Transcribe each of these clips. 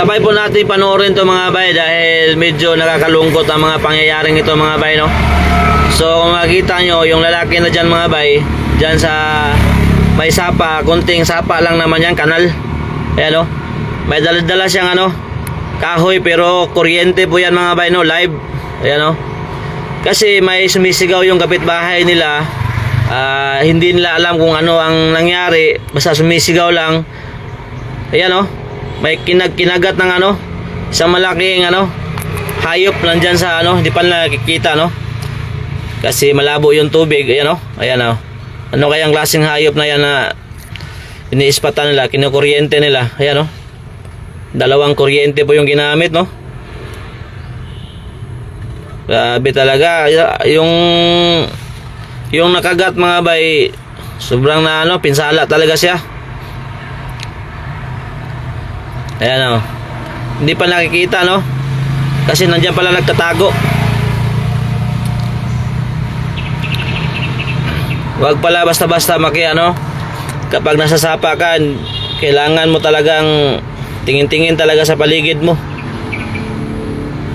Sabay po natin panoorin to mga bay dahil medyo nakakalungkot ang mga pangyayaring ito mga bay no. So kung makita nyo yung lalaki na dyan mga bay, dyan sa may sapa, kunting sapa lang naman yan, kanal. Ayan no. May dala-dala siyang ano, kahoy pero kuryente po yan mga bay no, live. Ayan no. Kasi may sumisigaw yung kapitbahay nila. ah, hindi nila alam kung ano ang nangyari. Basta sumisigaw lang. Ayan oh. May kinag kinagat ng ano, isang malaking ano, hayop nandyan sa ano, hindi pa nakikita no. Kasi malabo yung tubig, ayan oh. Ayan oh. Ano kayang klaseng hayop na yan na iniispatan nila, kinukuryente nila. Ayan oh. Dalawang kuryente po yung ginamit no. Grabe talaga yung yung nakagat mga bay sobrang na ano pinsala talaga siya. Ayan o. Hindi pa nakikita no. Kasi nandiyan pala nagtatago. Huwag pala basta-basta maki ano. Kapag nasa sapa ka, kailangan mo talagang tingin-tingin talaga sa paligid mo.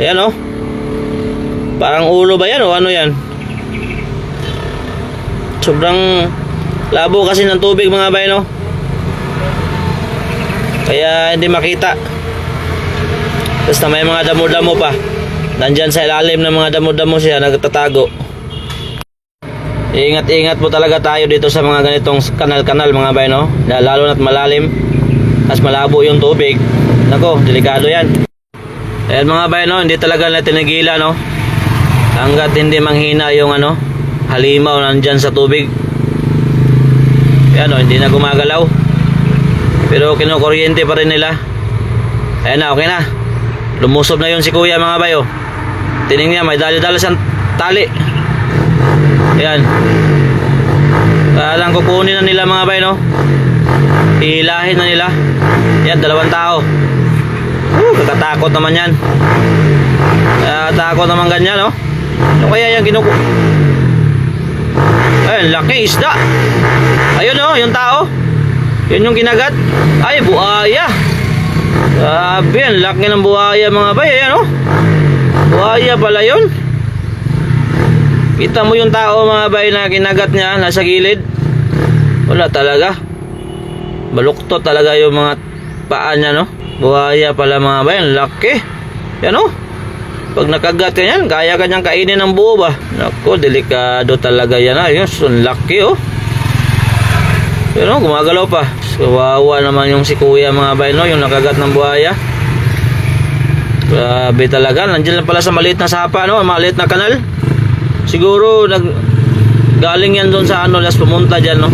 Ayan o. Parang ulo ba yan o ano yan? Sobrang labo kasi ng tubig mga bay no. Kaya hindi makita. Basta may mga damo-damo pa. Nandyan sa ilalim ng mga damo-damo siya nagtatago. Ingat-ingat po talaga tayo dito sa mga ganitong kanal-kanal mga bay no. Lalo na't malalim. As malabo yung tubig. Nako, delikado yan. Ayan mga bay no, hindi talaga na tinigilan no. Hanggat hindi manghina yung ano, halimaw nandyan sa tubig. Ayan o, hindi na gumagalaw. Pero kinukuryente pa rin nila. Ayan na, okay na. Lumusob na yun si kuya mga bayo. Tining niya, may dali-dali siyang tali. Ayan. Parang kukunin na nila mga bayo, no? Hihilahin na nila. Yan, dalawang tao. Uh, kakatakot naman yan. Kakatakot naman ganyan, no? Ano kaya yung kinuku... Ayun, laki isda. Ayun, no, yung tao. Yun yung kinagat. Ay, buaya. Grabe, ang laki ng buhaya mga bay. Ayan, oh. Buhaya pala yun. Kita mo yung tao mga bay na kinagat niya nasa gilid. Wala talaga. Baluktot talaga yung mga paa niya, no? Buhaya pala mga bay. Ang laki. Yan, oh. Pag nakagat ka yan, kaya ka niyang kainin ng buo ba? Naku, delikado talaga yan. Ayun, ang laki, oh. Pero gumagalaw pa. Kawawa naman yung si kuya mga bay, no? Yung nakagat ng buhaya. Grabe talaga. Nandiyan lang pala sa maliit na sapa, no? Maliit na kanal. Siguro, nag... Galing yan doon sa ano, las pumunta dyan, no?